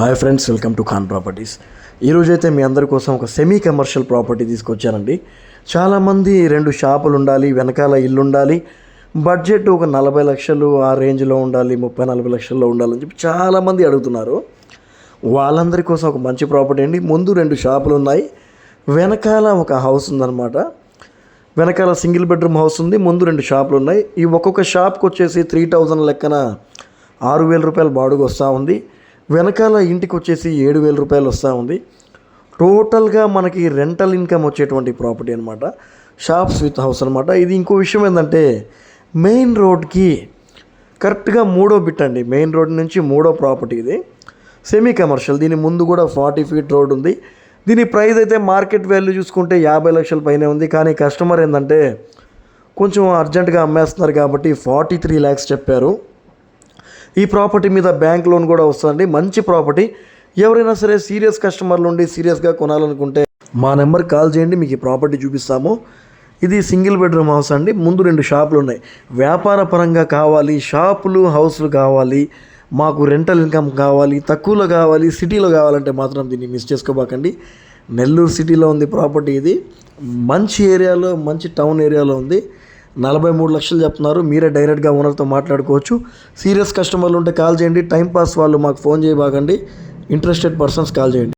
Hi friends welcome to Khan properties. ఈరోజు అయితే మీ అందరి కోసం ఒక సెమీ కమర్షియల్ ప్రాపర్టీ తీసుకొచ్చానండి. చాలామంది రెండు షాపులు ఉండాలి వెనకాల ఇల్లు ఉండాలి బడ్జెట్ ఒక నలభై లక్షలు ఆ రేంజ్లో ఉండాలి ముప్పై నలభై లక్షల్లో ఉండాలని చెప్పి చాలామంది అడుగుతున్నారు. వాళ్ళందరి కోసం ఒక మంచి ప్రాపర్టీ అండి. ముందు రెండు షాపులు ఉన్నాయి. వెనకాల ఒక హౌస్ ఉందన్నమాట. వెనకాల సింగిల్ బెడ్రూమ్ హౌస్ ఉంది. ముందు రెండు షాపులు ఉన్నాయి. ఈ ఒక్కొక్క షాప్కి వచ్చేసి త్రీ థౌజండ్ లెక్కన ఆరు వేల రూపాయల బాడుగు వస్తూ ఉంది. వెనకాల ఇంటికి వచ్చేసి ఏడు వేల రూపాయలు వస్తూ ఉంది. టోటల్గా మనకి రెంటల్ ఇన్కమ్ వచ్చేటువంటి ప్రాపర్టీ అనమాట షాప్స్ విత్ హౌస్ అనమాట ఇది ఇంకో విషయం ఏంటంటే మెయిన్ రోడ్కి కరెక్ట్గా మూడో బిట్ అండి. మెయిన్ రోడ్ నుంచి మూడో ప్రాపర్టీ ఇది. సెమీ కమర్షియల్ దీని ముందు కూడా ఫార్టీ ఫీట్ రోడ్ ఉంది. దీని ప్రైస్ అయితే మార్కెట్ వాల్యూ చూసుకుంటే యాభై లక్షల పైనే ఉంది. కానీ కస్టమర్ ఏంటంటే కొంచెం అర్జెంటుగా అమ్మేస్తున్నారు కాబట్టి ఫార్టీ త్రీ ల్యాక్స్ చెప్పారు. ఈ ప్రాపర్టీ మీద బ్యాంక్ లోన్ కూడా వస్తుందండి. మంచి ప్రాపర్టీ. ఎవరైనా సరే సీరియస్ కస్టమర్లు ఉండి సీరియస్గా కొనాలనుకుంటే మా నెంబర్ కాల్ చేయండి మీకు ఈ ప్రాపర్టీ చూపిస్తాము. ఇది సింగిల్ బెడ్రూమ్ హౌస్ అండి. ముందు రెండు షాపులు ఉన్నాయి. వ్యాపార పరంగా కావాలి షాపులు హౌస్లు కావాలి మాకు రెంటల్ ఇన్కమ్ కావాలి తక్కువలో కావాలి సిటీలో కావాలంటే మాత్రం దీన్ని మిస్ చేసుకోబాకండి. నెల్లూరు సిటీలో ఉంది ప్రాపర్టీ ఇది. మంచి ఏరియాలో మంచి టౌన్ ఏరియాలో ఉంది. నలభై మూడు లక్షలు చెప్తున్నారు. మీరే డైరెక్ట్గా ఓనర్తో మాట్లాడుకోవచ్చు. సీరియస్ కస్టమర్లు ఉంటే కాల్ చేయండి. టైం పాస్ వాళ్ళు మాకు ఫోన్ చేయబాకండి. ఇంట్రెస్టెడ్ పర్సన్స్ కాల్ చేయండి.